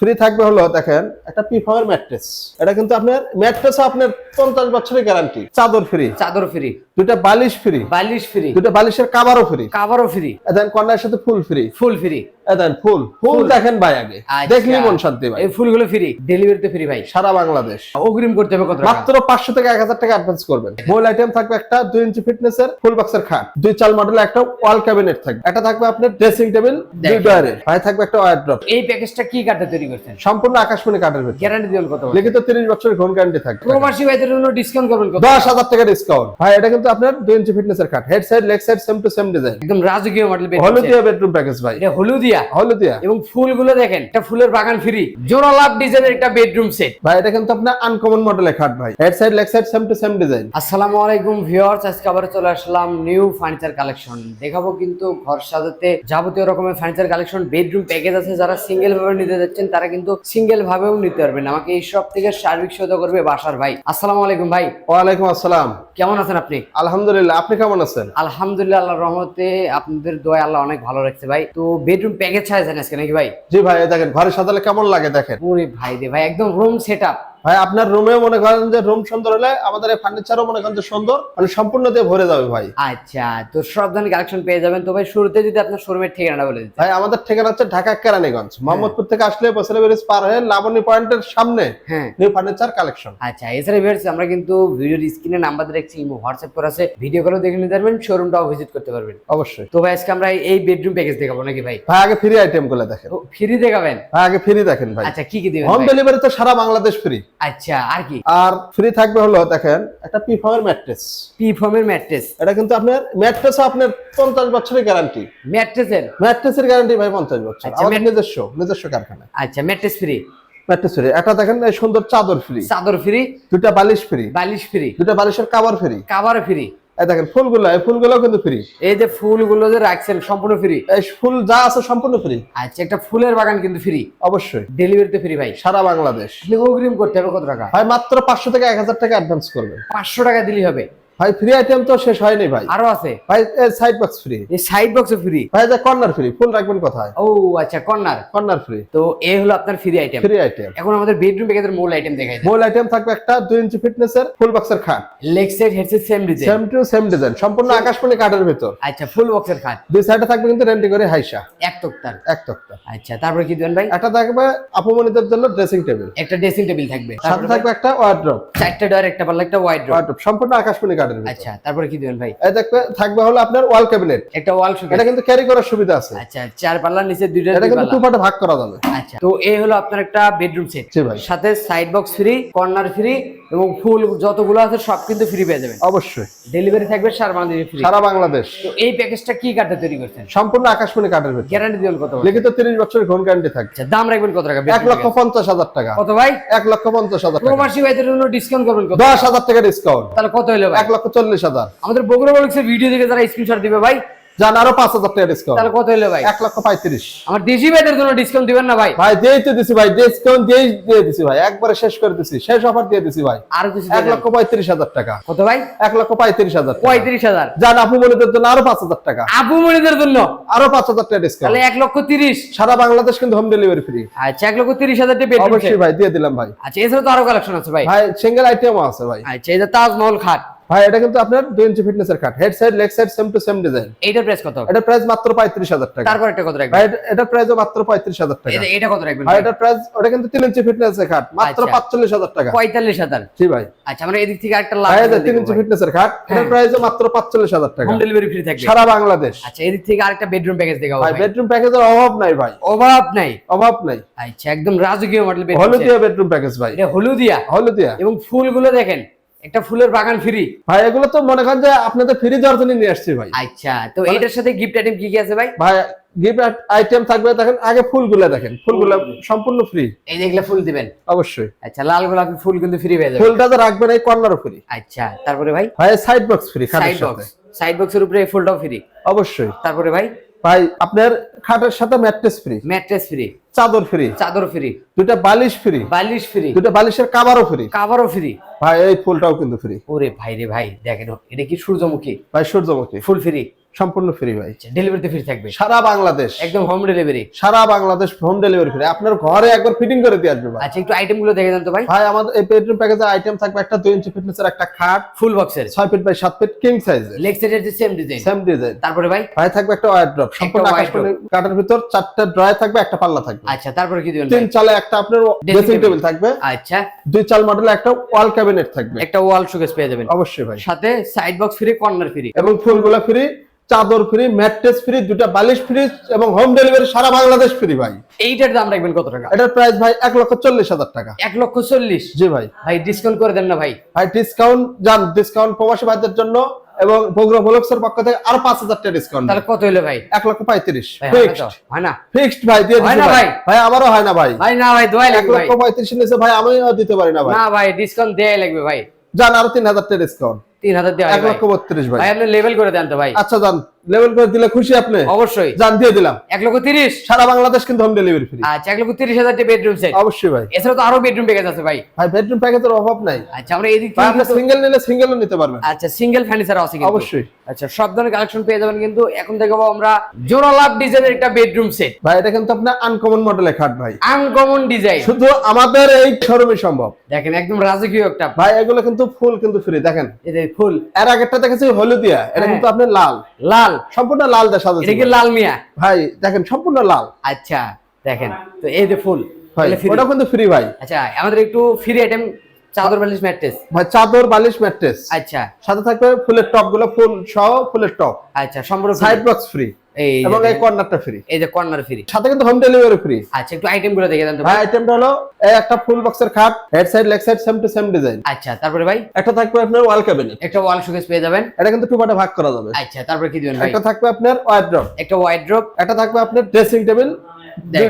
Free থাকবে হলো দেখেন একটা পিফার ম্যাট্রেস এটা কিন্তু আপনার ম্যাট্রেস আপনার পঞ্চাশ বছরের গ্যারান্টি চাদর ফ্রি চাদর ফ্রি দুটা বালিশ ফ্রি বালিশ ফ্রি দুটা বালিশের কাবারও ফ্রি কাভারও ফ্রি দেন কন্যার সাথে ফুল ফ্রি ফুল ফ্রি ফুল। ফুল দেখেন ভাই আগে। দেখলি মন শান্তি ভাই। এই ফুলগুলো ফ্রি ডেলিভারিতে ফ্রি ভাই। সারা বাংলাদেশ। অগ্রিম করতে হবে কত মাত্র পাঁচশো থেকে এক হাজার টাকা অ্যাডভান্স করবেন। মূল আইটেম থাকবে একটা দুই ইঞ্চি ফিটনেস এর ফুল বক্সের খাট। দুই চাল মডেল একটা ওয়াল ক্যাবিনেট থাকবে। একটা থাকবে আপনার ড্রেসিং টেবিল দুই। ডয়ারের ভাই থাকবে একটা ওয়ার ড্রপ এই প্যাকেজটা কি তৈরি করছেন? সম্পূর্ণ আকাশমণি কাঠের ভিতরে। গ্যারান্টি দিবেন কত লিখিত তিরিশ বছরের ঘন গ্যারান্টি থাকবে। প্রবাসী ভাইদের জন্য ডিসকাউন্ট করবেন কত দশ হাজার টাকা ডিসকাউন্ট ভাই এটা কিন্তু আপনার দুই ইঞ্চি ফিটনেস এর খাট। Head side leg side same to same design একদম রাজকীয় মডেল হলুদিয়া বেডরুম প্যাকেজ ভাই। এটা হলুদিয়া? হলুদিয়া। এবং ফুলগুলো দেখেন ফুলের বাগান ফ্রি জোড়া লাভ ডিজাইনের একটা বেডরুম সেট ভাই এটা কিন্তু আপনার আনকমন মডেলের খাট ভাই। Head side leg side same to same design আসসালামু আলাইকুম ভিউয়ার্স আজকে আবার চলে আসলাম নিউ ফার্নিচার কালেকশন দেখাবো কিন্তু ঘর সাজাতে যাবতীয় রকমের ফার্নিচার কালেকশন বেডরুম প্যাকেজ আছে। যারা সিঙ্গেল ভাবে নিতে যাচ্ছেন তারা কিন্তু সিঙ্গেল ভাবেও নিতে পারবেন। আমাকে এই সব থেকে সার্বিক সহায়তা করবে বাসার ভাই। আসসালামু আলাইকুম ভাই। ওয়ালাইকুম আসসালাম। কেমন আছেন আপনি? আলহামদুলিল্লাহ আপনি কেমন আছেন? আলহামদুলিল্লাহ আল্লাহর রহমতে আপনাদের দোয়া আল্লাহ অনেক ভালো রাখছে ভাই। তো বেডরুম প্যাকেজ ছাড়াছেন আজকে নাকি ভাই? জি ভাই দেখেন ঘরে সাজালে কেমন লাগে দেখেন? ওরে ভাই রে ভাই একদম রুম সেট ভাই আপনার রুমেও মনে করেন যে রুম সুন্দর হলে আমাদের এই ফার্নিচারও মনে করেন যে সুন্দর মানে সম্পূর্ণ দিয়ে ভরে যাবে ভাই। আচ্ছা তো সব ধরনের কালেকশন পেয়ে যাবেন। তো ভাই শুরুতে যদি আপনার শোরুমের ঠিকানাটা বলে দিতে ভাই আমাদের ঠিকানা হচ্ছে ঢাকা কেরানীগঞ্জ মোহাম্মদপুর থেকে আসলে বসলে ব্রিজ পার হয়ে লাবণী পয়েন্টের সামনে হ্যাঁ। নিউ ফার্নিচার কালেকশন আচ্ছা এছাড়া ভিউয়ার্স আমরা কিন্তু ভিডিওর স্ক্রিনে নাম্বার দেখছি ইমো হোয়াটসঅ্যাপ করা আছে। ভিডিও কলেও দেখে নিতে পারবেন শোরুমটাও ভিজিট করতে পারবেন। অবশ্যই। তো ভাই আজকে আমরা এই বেডরুম প্যাকেজ দেখাবো নাকি ভাই? ভাই আগে ফ্রি আইটেমগুলো দেখেন। ফ্রি দেখাবেন? ভাই আগে ফ্রি দেখেন ভাই। আচ্ছা কি কি দিবেন হোম ডেলিভারি তো সারা বাংলাদেশ ফ্রি আচ্ছা আর কি? আর ফ্রি থাকবে হলো দেখেন একটা পি ফর্মের ম্যাট্রেস পি ফর্মের ম্যাট্রেস এটা কিন্তু আপনার ম্যাট্রেস আপনার পঞ্চাশ বছরের গ্যারান্টি ম্যাট্রেসের ম্যাট্রেসের গ্যারান্টি ভাই পঞ্চাশ বছর। আচ্ছা, আমাদের নিজস্ব নিজস্ব কারখানা। আচ্ছা ম্যাট্রেস ফ্রি ম্যাট্রেস ফ্রি এটা দেখেন এই সুন্দর চাদর ফ্রি চাদর ফ্রি দুটা বালিশ ফ্রি বালিশ ফ্রি দুটা বালিশের কাবার ফ্রি কভার ফ্রি দেখেন ফুলগুলো এই ফুলগুলো কিন্তু ফ্রি এই যে ফুলগুলো যে রাখছেন সম্পূর্ণ ফ্রি এই ফুল যা আছে সম্পূর্ণ ফ্রি আচ্ছা একটা ফুলের বাগান কিন্তু ফ্রি অবশ্যই। ডেলিভারিতে ফ্রি ভাই। সারা বাংলাদেশ। অগ্রিম করতে হবে কত টাকা? ভাই মাত্র পাঁচশো থেকে এক হাজার টাকা অ্যাডভান্স করবে। পাঁচশো টাকা দিলেই হবে। ভাই ফ্রি আইটেম তো শেষ হয়নি ভাই। আরও আছে? ভাই সাইড বক্স ফ্রি এই সাইড বক্সও ফ্রি ভাই যে কর্নার ফ্রি ফুল রাখবেন কোথায়? ও আচ্ছা কর্নার কর্নার ফ্রি তো এ হলো আপনার ফ্রি আইটেম ফ্রি আইটেম এখন আমাদের বেডরুম প্যাকেজের মূল আইটেম দেখাই মূল আইটেম থাকবে একটা দুই ইঞ্চি ফিটনেস এর ফুল বক্সের খাট। Leg side head side same design same to same design সম্পূর্ণ আকাশমণি কাঠের ভিতর। আচ্ছা ফুল বক্সের খাট। দুই সাইডে থাকবে কিন্তু রেন্টি করে হাইসা। এক তক্তার। এক তক্তা আচ্ছা তারপরে কি দেবেন ভাই? একটা থাকবে আপমনিদের জন্য ড্রেসিং টেবিল একটা ড্রেসিং টেবিল থাকবে। সাথে থাকবে একটা ওয়ার্ড্রপ চারটা ডোর একটা পাল্লা একটা ওয়ার্ড্রপ সম্পূর্ণ আকাশমণি কাঠের আচ্ছা তারপরে কি দেবেন ভাই? এটা থাকবে হলো আপনার ওয়াল ক্যাবিনেট একটা ওয়াল এটা কিন্তু ক্যারি করার সুবিধা আছে। আচ্ছা চার পাল্লার নিচে দুইটা এটা কিন্তু পাল্লা। টু ভাগ করা যাবে। আচ্ছা তো এই হলো আপনার একটা বেডরুম সেট সাথে side box free corner free এবং ফুল যতগুলো আছে সব কিন্তু ফ্রি পেয়ে যাবেন অবশ্যই ডেলিভারি থাকবে সার বাংলাদেশে ফ্রি সারা বাংলাদেশ তো এই প্যাকেজটা কি কার্ডে তৈরি করছেন সম্পূর্ণ আকাশমণি কাঠের ভিতর গ্যারান্টি দিবেন কত? লিখিত তিরিশ বছরের ঘন গ্যারান্টি থাকবে আচ্ছা দাম রাখবেন কত টাকা এক লক্ষ পঞ্চাশ হাজার টাকা কত ভাই এক লক্ষ পঞ্চাশ হাজার টাকা প্রবাসী ভাইদের জন্য ডিসকাউন্ট করবেন কত দশ হাজার টাকা ডিসকাউন্ট তাহলে কত হলো ভাই এক লক্ষ চল্লিশ হাজার আমাদের বগুড়া বলছে ভিডিও দেখে যারা স্ক্রিনশট দিবে ভাই যান আরও পাঁচ হাজার টাকা ডিসকাউন্ট তাহলে কত হলো ভাই? এক লক্ষ পঁয়ত্রিশ। আমার দেশি ভাইদের জন্য ডিসকাউন্ট দিবেন না ভাই। ভাই দিয়েই তো দিছি ভাই ডিসকাউন্ট দিয়েই দিয়ে দিছি ভাই। একবারে শেষ করে দিছি শেষ অফার দিয়ে দিছি ভাই। আর কিছু এক লক্ষ পঁয়ত্রিশ হাজার টাকা। কত ভাই? এক লক্ষ পঁয়ত্রিশ হাজার পঁয়ত্রিশ হাজার। যান আপু মনিদের জন্য আরও পাঁচ হাজার টাকা। আপু মনিদের জন্য? আরও পাঁচ হাজার টাকা ডিসকাউন্ট তাহলে এক লক্ষ তিরিশ। সারা বাংলাদেশ কিন্তু হোম ডেলিভারি ফ্রি আচ্ছা এক লক্ষ তিরিশ হাজার টাকা অবশ্যই ভাই দিয়ে দিলাম ভাই। আচ্ছা এছাড়া তো আরও কালেকশন আছে ভাই। ভাই সিঙ্গেল আইটেমও আছে ভাই। আচ্ছা এই যে তাজমহল খাট। ভাই এটা কিন্তু আপনার দুই ইঞ্চি ফিটনেস এর কাঠ head side leg side same to same design এইটার প্রাইস কত? এটা প্রাইস মাত্র পঁয়ত্রিশ হাজার টাকা। তারপর কত রাখবেন? ভাই এটা- প্রাইসও মাত্র পঁয়ত্রিশ হাজার টাকা। এটা- কত রাখবেন ভাই এটা প্রাইস ওটা কিন্তু তিন ইঞ্চি ফিটনেস এর কাঠ মাত্র আচ্ছা। পাঁচচল্লিশ হাজার টাকা। পঁয়তাল্লিশ হাজার। জি ভাই। আচ্ছা আমরা এদিক থেকে একটা লাভ ভাই এটা ইঞ্চি ফিটনেস এর কাঠ এটার। প্রাইসও মাত্র পাঁচচল্লিশ হাজার টাকা। হোম ডেলিভারি ফ্রি থাকবে। সারা বাংলাদেশ। আচ্ছা এদিক থেকে আরেকটা বেডরুম প্যাকেজ দেখাবো ভাই বেডরুম প্যাকেজের অভাব নাই ভাই। অভাব নাই। অভাব নাই। আচ্ছা একদম রাজকীয় model bedroom Haludia bedroom package ভাই। এটা হলুদিয়া। হলুদিয়া। এবং ফুলগুলো দেখেন একটা ফুলের বাগান ফ্রি ভাই এগুলো তো মনে করেন যে আপনাদের ফ্রি দেওয়ার জন্য নিয়ে আসছি ভাই। আচ্ছা তো এইটার সাথে গিফট আইটেম কি কি আছে ভাই? ভাই গিফট আইটেম থাকবে দেখেন আগে ফুলগুলো দেখেন। ফুলগুলো সম্পূর্ণ ফ্রি এই দেখলে ফুল দিবেন? অবশ্যই। আচ্ছা লাল গোলাপি ফুল কিন্তু ফ্রি যাবেন। ফুলটা তো রাখবেন এই কর্নারও ফ্রি আচ্ছা তারপরে ভাই? ভাই side box free side box side বক্সের উপরে এই ফুলটাও ফ্রি অবশ্যই। তারপরে ভাই? ভাই আপনার খাটের সাথে ম্যাট্রেস ফ্রি ম্যাট্রেস ফ্রি চাদর ফ্রি। চাদর ফ্রি। দুটা বালিশ ফ্রি। বালিশ ফ্রি। দুটা বালিশের কাভারও ফ্রি। কাভারও ফ্রি। ভাই এই ফুলটাও কিন্তু ফ্রি। ওরে ভাই রে ভাই দেখেন এটা কি সূর্যমুখী? ভাই সূর্যমুখী। Full free. সম্পূর্ণ ফ্রি ভাই। ডেলিভারিতে ফ্রি থাকবে? সারা বাংলাদেশ। একদম হোম ডেলিভারি সারা বাংলাদেশ হোম ডেলিভারি ফ্রি আপনার ঘরে একবার ফিটিং করে দিয়ে আসবে ভাই। আচ্ছা একটু আইটেমগুলো দেখে দেন তো ভাই। ভাই আমাদের এই বেডরুম প্যাকেজের আইটেম থাকবে একটা দুই ইঞ্চি ফিটনেসের একটা খাট ফুল বক্সের ছয় ফিট বাই সাত ফিট কিং সাইজের লেগ সাইডের যে সেম ডিজাইন সেম ডিজাইন তারপরে ভাই? ভাই থাকবে একটা ওয়ার ড্রপ সম্পূর্ণ আকাশ wardrobe। কাটার ভিতর চারটা ড্রয়ার থাকবে একটা পাল্লা থাকবে। আচ্ছা তারপরে কি দিবেন তিন? চালে একটা আপনার ড্রেসিং টেবিল থাকবে। আচ্ছা। দুই চাল মডেলে একটা ওয়াল ক্যাবিনেট থাকবে। একটা ওয়াল শোকেস পেয়ে যাবেন। অবশ্যই ভাই। সাথে side box free corner free এবং ফুলগুলো ফ্রি চাদর ফ্রি ম্যাট্রেস ফ্রি দুটা বালিশ ফ্রি এবং হোম ডেলিভারি সারা বাংলাদেশ ফ্রি ভাই। এইটার দাম রাখবেন কত টাকা? এটার প্রাইস ভাই এক লক্ষ চল্লিশ হাজার টাকা। এক লক্ষ চল্লিশ? জি ভাই। ভাই ডিসকাউন্ট করে দেন না ভাই। ভাই ডিসকাউন্ট যান ডিসকাউন্ট প্রবাসী ভাইদের জন্য এবং বগুড়া ব্লকসের পক্ষ থেকে আরও পাঁচ হাজার টাকা ডিসকাউন্ট তাহলে কত হলো ভাই? এক লক্ষ পঁয়ত্রিশ। হয় না ফিক্সড তো? হয় না? ফিক্সড ভাই দিয়ে দিচ্ছি না ভাই? ভাই? আমারও হয় না ভাই। ভাই না ভাই দোয়াই এক লাগবে ভাই। লক্ষ পঁয়ত্রিশ নিচে ভাই আমিও দিতে পারি না ভাই। না ভাই ডিসকাউন্ট দেয়াই লাগবে ভাই। যান আরও তিন হাজার টাকা ডিসকাউন্ট তিন হাজার দেওয়া এক লক্ষ বত্রিশ ভাই। ভাই আপনি লেভেল করে দেন তো ভাই। আচ্ছা যান। লেভেল করে দিলে খুশি আপনি? অবশ্যই। যান দিয়ে দিলাম। এক লক্ষ তিরিশ। সারা বাংলাদেশ কিন্তু হোম ডেলিভারি ফ্রি আচ্ছা এক লক্ষ তিরিশ হাজার বেডরুম সেট অবশ্যই ভাই। এছাড়া তো আরও বেডরুম প্যাকেজ আছে ভাই। ভাই বেডরুম প্যাকেজের অভাব নাই। আচ্ছা আমরা এদিক থেকে আপনি সিঙ্গেল নিলে সিঙ্গেলও নিতে পারবেন। আচ্ছা সিঙ্গেল ফার্নিচার আছে কিন্তু। অবশ্যই। আচ্ছা সব ধরনের কালেকশন পেয়ে যাবেন কিন্তু এখন দেখাবো আমরা জোড়া লাভ ডিজাইনের একটা বেডরুম সেট ভাই এটা কিন্তু আপনার আনকমন মডেলের খাট ভাই। আনকমন ডিজাইন শুধু আমাদের এই শোরুমে সম্ভব। দেখেন একদম রাজকীয় একটা। ভাই এগুলো কিন্তু ফুল কিন্তু ফ্রি দেখেন। এই যে ফুল এর আগেরটা দেখেছি হলুদিয়া এটা হ্যাঁ। কিন্তু আপনার লাল। লাল। সম্পূর্ণ লাল দেশ এটা কি লাল মিয়া? ভাই দেখেন সম্পূর্ণ লাল। আচ্ছা দেখেন। তো এই যে ফুল। ওটা কিন্তু ফ্রি ভাই। আচ্ছা আমাদের একটু ফ্রি আইটেম চাদর বালিশ ম্যাট্রেস? ভাই চাদর বালিশ ম্যাট্রেস। আচ্ছা। সাথে থাকবে ফুলের টপগুলো ফুল সহ ফুলের টপ। আচ্ছা সম্পূর্ণ সাইড বক্স ফ্রি এবং এই কর্নারটা ফ্রি এই যে কর্নার ফ্রি সাথে কিন্তু হোম ডেলিভারি ফ্রি আচ্ছা একটু আইটেমগুলো দেখে দেন তো ভাই আইটেমটা হলো এই একটা ফুল বক্সের খাট head side leg side same to same design আচ্ছা তারপরে ভাই? একটা থাকবে আপনার ওয়াল ক্যাবিনেট একটা ওয়াল শোকেস পেয়ে যাবেন। এটা কিন্তু টু পার্টে ভাগ করা যাবে। আচ্ছা তারপরে কি দিবেন ভাই? একটা থাকবে আপনার ওয়ার্ড্রপ একটা ওয়াইড ড্রপ একটা থাকবে আপনার ড্রেসিং টেবিল দুই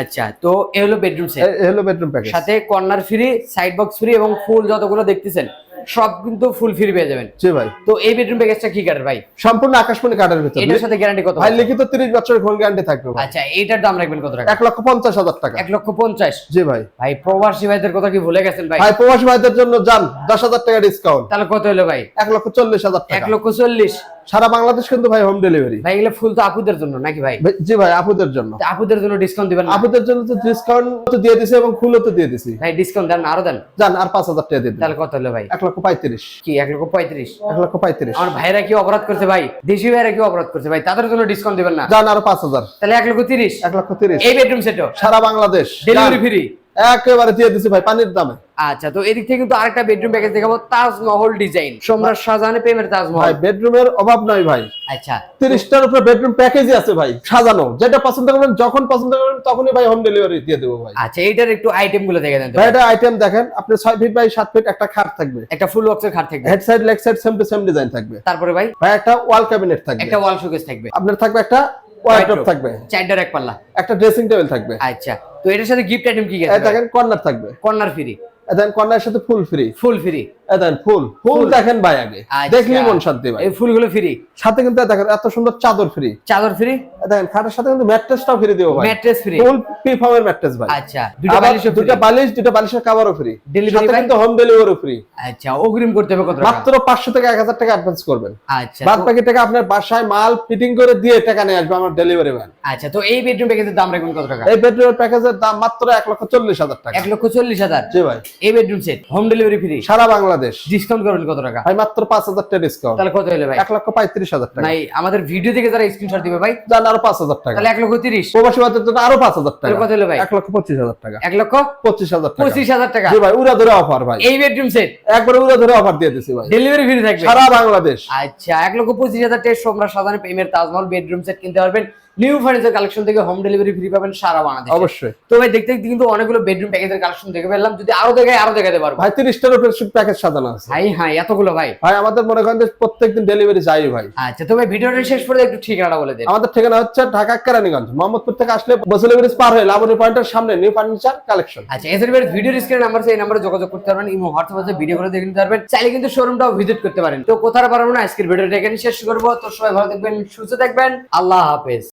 আচ্ছা তো এই হলো বেডরুম সেট এই হলো বেডরুম প্যাকেজ সাথে corner free side box free এবং ফুল যতগুলো দেখতেছেন সব কিন্তু ফুল ফ্রি পেয়ে যাবেন। জি ভাই। তো এই বেডরুম প্যাকেজটা কি কাটার ভাই? সম্পূর্ণ আকাশমণি কাঠের ভিতর। এটার সাথে গ্যারান্টি কত ভাই লিখিত তিরিশ বছরের ফোন গ্যারান্টি থাকবে আচ্ছা এইটার দাম রাখবেন কত টাকা? এক লক্ষ পঞ্চাশ হাজার টাকা। এক লক্ষ পঞ্চাশ? জি ভাই। ভাই প্রবাসী ভাইদের কথা কি ভুলে গেছেন ভাই? ভাই প্রবাসী ভাইদের জন্য যান দশ হাজার টাকা ডিসকাউন্ট তাহলে কত হলো ভাই? এক লক্ষ চল্লিশ হাজার এক টাকা লক্ষ চল্লিশ। সারা বাংলাদেশ কিন্তু ভাই হোম ডেলিভারি ভাই এগুলো ফুল তো আপুদের জন্য নাকি ভাই? জি ভাই আপুদের জন্য। আপুদের জন্য ডিসকাউন্ট দিবেন আপুদের জন্য তো ডিসকাউন্ট তো দিয়ে দিছি এবং ফুলও তো দিয়ে দিছি। ভাই ডিসকাউন্ট দেন আরও দেন। যান আর পাঁচ হাজার টাকা দিয়ে দিন। তাহলে কত হলো ভাই? এক লক্ষ পঁয়ত্রিশ। কি এক লক্ষ পঁয়ত্রিশ? এক লক্ষ পঁয়ত্রিশ। আমার ভাইরা কি অপরাধ করছে ভাই? দেশি ভাইরা কি অপরাধ করছে ভাই? তাদের জন্য ডিসকাউন্ট দিবেন না? জান আরও পাঁচ হাজার। তাহলে এক লক্ষ তিরিশ। এক লক্ষ তিরিশ। এই বেডরুম সেটও সারা বাংলাদেশ। ডেলিভারি ফ্রি একেবারে দিয়ে দিছি ভাই পানির দামে। আচ্ছা তো এদিক থেকে কিন্তু আরেকটা বেডরুম প্যাকেজ দেখাবো তাজমহল ডিজাইন সম্রাট শাহজাহানের প্রেমের ভাই বেডরুমের অভাব নাই ভাই। আচ্ছা। উপরে বেডরুম প্যাকেজই আছে ভাই সাজানো। যেটা পছন্দ করবেন যখন পছন্দ করবেন তখনই ভাই হোম ডেলিভারি দিয়ে দেবো ভাই। আচ্ছা এইটার একটু আইটেমগুলো দেখে দেন ভাই এটা আইটেম দেখেন আপনি ছয় ফিট বাই সাত ফিট একটা খাট থাকবে। একটা ফুল বক্সের খাট থাকবে। Head side leg side same to same design থাকবে। তারপরে ভাই? ভাই একটা ওয়াল ক্যাবিনেট থাকবে। একটা ওয়াল শোকেস থাকবে। আপনার থাকবে একটা ওয়ার্ডরোব থাকবে। চারটার এক পাল্লা। একটা ড্রেসিং টেবিল থাকবে। আচ্ছা তো এটার সাথে গিফট আইটেম কি আছে দেখেন কর্নার থাকবে। কর্নার ফ্রি দেন কর্নার সাথে ফুল ফ্রি ফুল ফ্রি দেন ফুল। ফুল দেখেন ভাই আগে। আচ্ছা। দেখলি মন শান্তি ভাই। এই ফুলগুলো ফ্রি সাথে কিন্তু দেখেন এত সুন্দর চাদর ফ্রি চাদর ফ্রি দেখেন খাটের সাথে কিন্তু ম্যাট্রেসটাও ফ্রি দিও ভাই। ম্যাট্রেস ফ্রি ফুল ম্যাট্রেস ভাই। আচ্ছা দুটো বালিশও দুটো বালিশ দুটো বালিশের কভারও ফ্রি Delivery সাথে কিন্তু হোম ডেলিভারি ফ্রি আচ্ছা অগ্রিম করতে হবে কত মাত্র পাঁচশো থেকে এক হাজার টাকা অ্যাডভান্স করবেন। আচ্ছা বাদ বাকি টাকা আপনার বাসায় মাল ফিটিং করে দিয়ে টাকা নিয়ে আসবে আমার ডেলিভারি ম্যান আচ্ছা তো এই বেডরুম প্যাকেজের দাম রাখবেন কত টাকা? এই বেডরুমের প্যাকেজের দাম মাত্র এক লক্ষ চল্লিশ হাজার টাকা। এক লক্ষ চল্লিশ হাজার। জি ভাই। এই bedroom set home delivery free সারা বাংলাদেশ। ডিসকাউন্ট করবেন কত টাকা? ভাই মাত্র পাঁচ হাজার টাকা ডিসকাউন্ট তাহলে কত হলো ভাই? এক লক্ষ পঁয়ত্রিশ হাজার টাকা। নাই আমাদের ভিডিও থেকে যারা স্ক্রিনশট দিবে ভাই আরও পাঁচ হাজার টাকা। তাহলে এক লক্ষ তিরিশ। প্রবাসী ভাতের জন্য আরও পাঁচ হাজার টাকা। কত হলো ভাই? লক্ষ পঁচিশ হাজার টাকা। এক লক্ষ পঁচিশ হাজার টাকা। পঁচিশ হাজার টাকা। জি ভাই উড়া ধরে অফার ভাই। এই বেডরুম সেট একবারে উড়া ধরে অফার দিয়ে দিছি ভাই। ডেলিভারি ফ্রি থাকবে। সারা বাংলাদেশ। আচ্ছা এক লক্ষ পঁচিশ হাজার টাকা সম্রাট সাধারণ প্রেমের তাজমহল বেডরুম সেট কিনতে পারবেন। নিউ ফার্নিচার কালেকশন থেকে হোম ডেলিভারি ফ্রি পাবেন সারা বাংলাদেশ। অবশ্যই। তো ভাই দেখতে দেখতে কিন্তু অনেকগুলো বেডরুম প্যাকেজের কালেকশন দেখে ফেললাম। যদি আরও দেখায় আরও দেখাতে পারব। ভাই তিরিশটার উপরে প্যাকেজ সাজানো আছে। ভাই হ্যাঁ এতগুলো ভাই। ভাই আমাদের মনে করেন প্রত্যেকদিন ডেলিভারি যাই ভাই। আচ্ছা তো ভাই ভিডিওটা শেষ করে একটু ঠিকানাটা বলে দেন। আমাদের ঠিকানা হচ্ছে ঢাকা কেরানীগঞ্জ মোহাম্মদপুর থেকে আসলে বসলে ব্রিজ পার হয়ে লাবণী পয়েন্টের সামনে নিউ ফার্নিচার কালেকশন আচ্ছা এসের ভিডিও স্ক্রিনে নাম্বার সেই নাম্বারে যোগাযোগ করতে পারবেন ইমো হোয়াটসঅ্যাপ আছে ভিডিও করে দেখে নিতে পারবেন। চাইলে কিন্তু শোরুমটাও ভিজিট করতে পারেন। তো কোথাও পারব না আজকের ভিডিওটা এখানে শেষ করব। তো সবাই ভালো থাকবেন সুস্থ থাকবেন আল্লাহ হাফেজ।